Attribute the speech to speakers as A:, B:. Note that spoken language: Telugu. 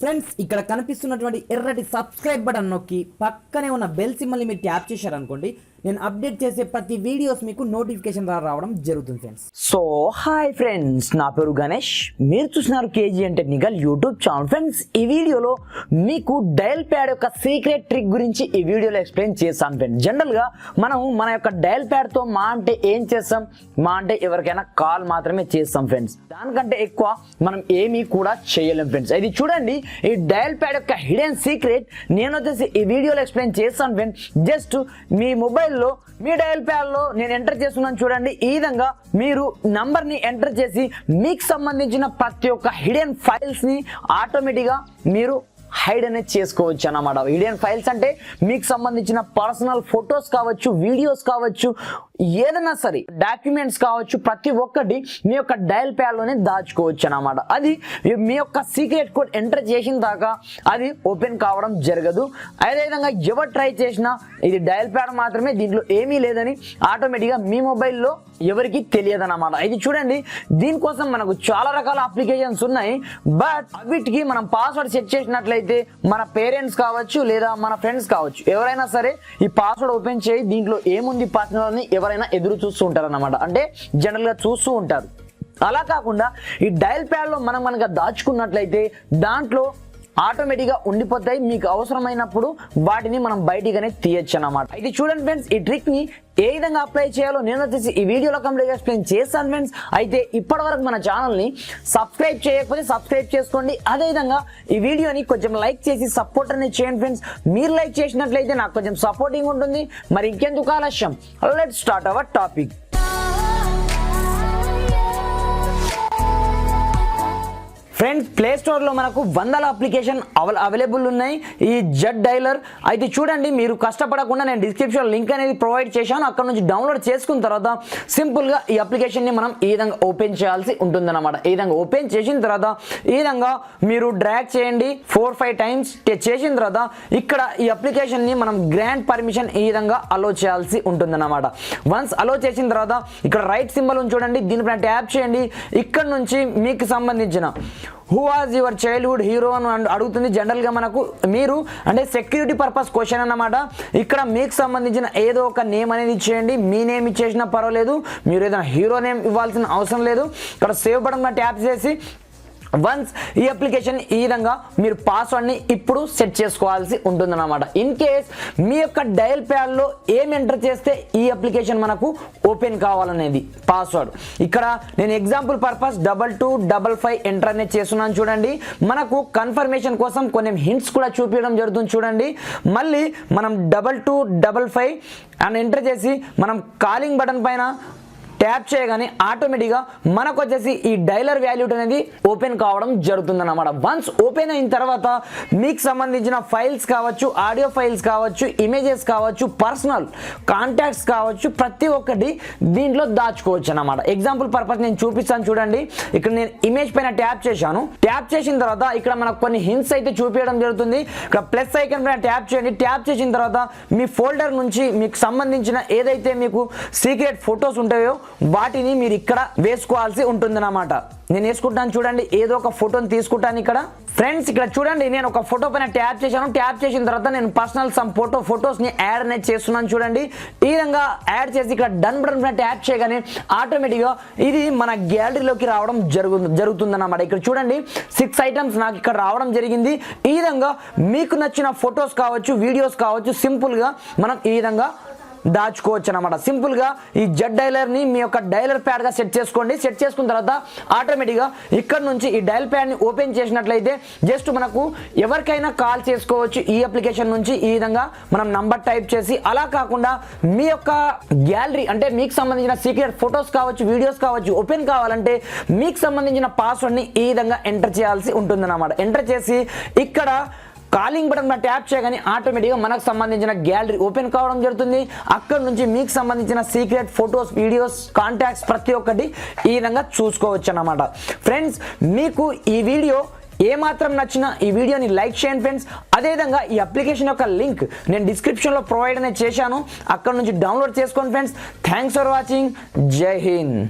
A: ఫ్రెండ్స్ ఇక్కడ కనిపిస్తున్నటువంటి ఎర్రటి సబ్స్క్రైబ్ బటన్ నొక్కి పక్కనే ఉన్న బెల్ సిమ్మల్ని మీరు ట్యాప్ చేశారనుకోండి నేను అప్డేట్ చేసే ప్రతి వీడియోస్ మీకు నోటిఫికేషన్ ద్వారా రావడం జరుగుతుంది ఫ్రెండ్స్
B: సో హాయ్ ఫ్రెండ్స్ నా పేరు గణేష్. మీరు చూస్తున్నారు కేజీ అంటే నిగల్ యూట్యూబ్ ఛానల్ ఫ్రెండ్స్ ఈ వీడియోలో మీకు డయల్ ప్యాడ్ యొక్క సీక్రెట్ ట్రిక్ గురించి ఈ వీడియోలో ఎక్స్ప్లెయిన్ చేస్తాను ఫ్రెండ్స్ జనరల్గా మనం మన యొక్క డయల్ ప్యాడ్తో మా అంటే ఏం చేస్తాం? మా అంటే ఎవరికైనా కాల్ మాత్రమే చేస్తాం ఫ్రెండ్స్ దానికంటే ఎక్కువ మనం ఏమీ కూడా చేయలేం ఫ్రెండ్స్ ఇది చూడండి ఈ డయల్ ప్యాడ్ యొక్క హిడెన్ సీక్రెట్ నేను వచ్చేసి ఈ వీడియోలో ఎక్స్ప్లెయిన్ చేస్తాను ఫ్రెండ్స్ జస్ట్ మీ మొబైల్ మొబైల్లో మీ డయల్ ప్యాడ్లో నేను ఎంటర్ చేస్తున్నాను చూడండి. ఈ విధంగా మీరు నంబర్ని ఎంటర్ చేసి మీకు సంబంధించిన ప్రతి ఒక్క హిడెన్ ఫైల్స్ని ఆటోమేటిక్గా మీరు హైడ్ అనేది చేసుకోవచ్చు అన్నమాట. హిడెన్ ఫైల్స్ అంటే మీకు సంబంధించిన పర్సనల్ ఫొటోస్ కావచ్చు వీడియోస్ కావచ్చు ఏదైనా సరే డాక్యుమెంట్స్ కావచ్చు ప్రతి ఒక్కటి మీ యొక్క డయల్ ప్యాడ్లోనే దాచుకోవచ్చు అన్నమాట. అది మీ యొక్క సీక్రెట్ కోడ్ ఎంటర్ చేసిన దాకా అది ఓపెన్ కావడం జరగదు. అదేవిధంగా ఎవరు ట్రై చేసినా ఇది డయల్ ప్యాడ్ మాత్రమే దీంట్లో ఏమీ లేదని ఆటోమేటిక్గా మీ మొబైల్లో ఎవరికి తెలియదు అన్నమాట. ఇది చూడండి దీనికోసం మనకు చాలా రకాల అప్లికేషన్స్ ఉన్నాయి. బట్ వీటికి మనం పాస్వర్డ్ సెట్ చేసినట్లయితే మన పేరెంట్స్ కావచ్చు లేదా మన ఫ్రెండ్స్ కావచ్చు ఎవరైనా సరే ఈ పాస్వర్డ్ ఓపెన్ చేయి దీంట్లో ఏముంది పర్సనల్ అని ఎవరైనా ఎదురు చూస్తూ ఉంటారు అన్నమాట అంటే జనరల్గా చూస్తూ ఉంటారు. అలా కాకుండా ఈ డయల్ ప్యాడ్లో మనం మనకు దాచుకున్నట్లయితే దాంట్లో ఆటోమేటిక్గా ఉండిపోతాయి. మీకు అవసరమైనప్పుడు వాటిని మనం బయటికనే తీయచ్చు అన్నమాట ఇది చూడండి ఫ్రెండ్స్ ఈ ట్రిక్ని ఏ విధంగా అప్లై చేయాలో నేను వచ్చేసి ఈ వీడియోలో కంప్లీట్ ఎక్స్ప్లెయిన్ చేస్తాను ఫ్రెండ్స్ అయితే ఇప్పటి వరకు మన ఛానల్ని సబ్స్క్రైబ్ చేయకపోతే సబ్స్క్రైబ్ చేసుకోండి. అదేవిధంగా ఈ వీడియోని కొంచెం లైక్ చేసి సపోర్ట్ అనేది చేయండి ఫ్రెండ్స్ మీరు లైక్ చేసినట్లయితే నాకు కొంచెం సపోర్టింగ్ ఉంటుంది. మరి ఇంకెందుకు ఆలస్యం? Let start our topic friends play స్టోర్లో మనకు వందల అప్లికేషన్ అవైలబుల్ ఉన్నాయి. ఈ జడ్ డైలర్ అయితే చూడండి మీరు కష్టపడకుండా నేను డిస్క్రిప్షన్ లింక్ అనేది ప్రొవైడ్ చేశాను. అక్కడ నుంచి డౌన్లోడ్ చేసుకున్న తర్వాత సింపుల్గా ఈ అప్లికేషన్ని మనం ఈ విధంగా ఓపెన్ చేయాల్సి ఉంటుందన్నమాట. ఈ విధంగా ఓపెన్ చేసిన తర్వాత ఈ విధంగా మీరు డ్రాగ్ చేయండి ఫోర్ ఫైవ్ టైమ్స్ చేసిన తర్వాత ఇక్కడ ఈ అప్లికేషన్ని మనం గ్రాండ్ పర్మిషన్ ఈ విధంగా అలో చేయాల్సి ఉంటుందన్నమాట. వన్స్ అలో చేసిన తర్వాత ఇక్కడ రైట్ సింబల్ ఉంది చూడండి దీనిపైన ట్యాప్ చేయండి. ఇక్కడ నుంచి మీకు సంబంధించిన who was your childhood hero అని అడుగుతుంది జనరల్గా మనకు. మీరు అంటే సెక్యూరిటీ పర్పస్ క్వశ్చన్ అన్నమాట. ఇక్కడ మీకు సంబంధించిన ఏదో ఒక నేమ్ అనేది ఇచ్చేయండి. మీ నేమ్ ఇచ్చేసినా పర్వాలేదు. మీరు ఏదైనా హీరో నేమ్ ఇవ్వాల్సిన అవసరం లేదు. ఇక్కడ సేవ్ బటన్ ట్యాప్ చేసి వన్స్ ఈ అప్లికేషన్ ఈ విధంగా మీరు పాస్వర్డ్ని ఇప్పుడు సెట్ చేసుకోవాల్సి ఉంటుందన్నమాట. ఇన్ కేస్ మీ యొక్క డయల్ ప్యాడ్లో ఏం ఎంటర్ చేస్తే ఈ అప్లికేషన్ మనకు ఓపెన్ కావాలనేది పాస్వర్డ్ ఇక్కడ నేను example purpose double two double five enter అనేది చేస్తున్నాను చూడండి. మనకు కన్ఫర్మేషన్ కోసం కొన్ని హింట్స్ కూడా చూపించడం జరుగుతుంది చూడండి. మళ్ళీ మనం డబల్ టూ డబల్ ఫైవ్ అని ఎంటర్ చేసి మనం కాలింగ్ బటన్ పైన ట్యాప్ చేయగానే ఆటోమేటిక్గా మనకు వచ్చేసి ఈ డైలర్ వాల్యూట్ అనేది ఓపెన్ కావడం జరుగుతుంది అనమాట వన్స్ ఓపెన్ అయిన తర్వాత మీకు సంబంధించిన ఫైల్స్ కావచ్చు ఆడియో ఫైల్స్ కావచ్చు ఇమేజెస్ కావచ్చు పర్సనల్ కాంటాక్ట్స్ కావచ్చు ప్రతి ఒక్కటి దీంట్లో దాచుకోవచ్చు అనమాట ఎగ్జాంపుల్ పర్పస్ నేను చూపిస్తాను చూడండి. ఇక్కడ నేను ఇమేజ్ పైన ట్యాప్ చేశాను. ట్యాప్ చేసిన తర్వాత ఇక్కడ మనకు కొన్ని హింట్స్ అయితే చూపించడం జరుగుతుంది. ఇక్కడ ప్లస్ ఐకన్ పైన ట్యాప్ చేయండి. ట్యాప్ చేసిన తర్వాత మీ ఫోల్డర్ నుంచి మీకు సంబంధించిన ఏదైతే మీకు సీక్రెట్ ఫొటోస్ ఉంటాయో వాటిని మీరు ఇక్కడ వేసుకోవాల్సి ఉంటుందన్నమాట. నేను వేసుకుంటాను చూడండి ఏదో ఒక ఫోటోని తీసుకుంటాను ఇక్కడ. ఫ్రెండ్స్ ఇక్కడ చూడండి నేను ఒక ఫోటో పైన ట్యాప్ చేశాను. ట్యాప్ చేసిన తర్వాత నేను పర్సనల్ సమ్ ఫోటో ఫొటోస్ని యాడ్ అనేది చేస్తున్నాను చూడండి. ఈ విధంగా యాడ్ చేసి ఇక్కడ డన్ బటన్ పైన ట్యాప్ చేయగానే ఆటోమేటిక్గా ఇది మన గ్యాలరీలోకి రావడం జరుగు జరుగుతుందన్నమాట. ఇక్కడ చూడండి సిక్స్ ఐటమ్స్ నాకు ఇక్కడ రావడం జరిగింది. ఈ విధంగా మీకు నచ్చిన ఫొటోస్ కావచ్చు వీడియోస్ కావచ్చు సింపుల్గా మనం ఈ విధంగా దాచుకోవచ్చు అనమాట సింపుల్గా ఈ జెడ్ డైలర్ని మీ యొక్క డైలర్ ప్యాడ్గా సెట్ చేసుకోండి. సెట్ చేసుకున్న తర్వాత ఆటోమేటిక్గా ఇక్కడ నుంచి ఈ డైల్ ప్యాడ్ని ఓపెన్ చేసినట్లయితే జస్ట్ మనకు ఎవరికైనా కాల్ చేసుకోవచ్చు. ఈ అప్లికేషన్ నుంచి ఈ విధంగా మనం నంబర్ టైప్ చేసి అలా కాకుండా మీ యొక్క గ్యాలరీ అంటే మీకు సంబంధించిన సీక్రెట్ ఫొటోస్ కావచ్చు వీడియోస్ కావచ్చు ఓపెన్ కావాలంటే మీకు సంబంధించిన పాస్వర్డ్ని ఈ విధంగా ఎంటర్ చేయాల్సి ఉంటుందన్నమాట. ఎంటర్ చేసి ఇక్కడ కాలింగ్ బటన్ మీద ట్యాప్ చేయగానే ఆటోమేటిక్గా మనకు సంబంధించిన గ్యాలరీ ఓపెన్ కావడం జరుగుతుంది. అక్కడ నుంచి మీకు సంబంధించిన సీక్రెట్ ఫొటోస్ వీడియోస్ కాంటాక్ట్స్ ప్రతి ఒక్కటి ఈ విధంగా చూసుకోవచ్చు అన్నమాట. ఫ్రెండ్స్ మీకు ఈ వీడియో ఏ మాత్రం నచ్చినా ఈ వీడియోని లైక్ చేయండి ఫ్రెండ్స్. అదేవిధంగా ఈ అప్లికేషన్ యొక్క లింక్ నేను డిస్క్రిప్షన్లో ప్రొవైడ్ అనేది చేశాను. అక్కడ నుంచి డౌన్లోడ్ చేసుకోండి ఫ్రెండ్స్. Thanks for watching. జై హింద్.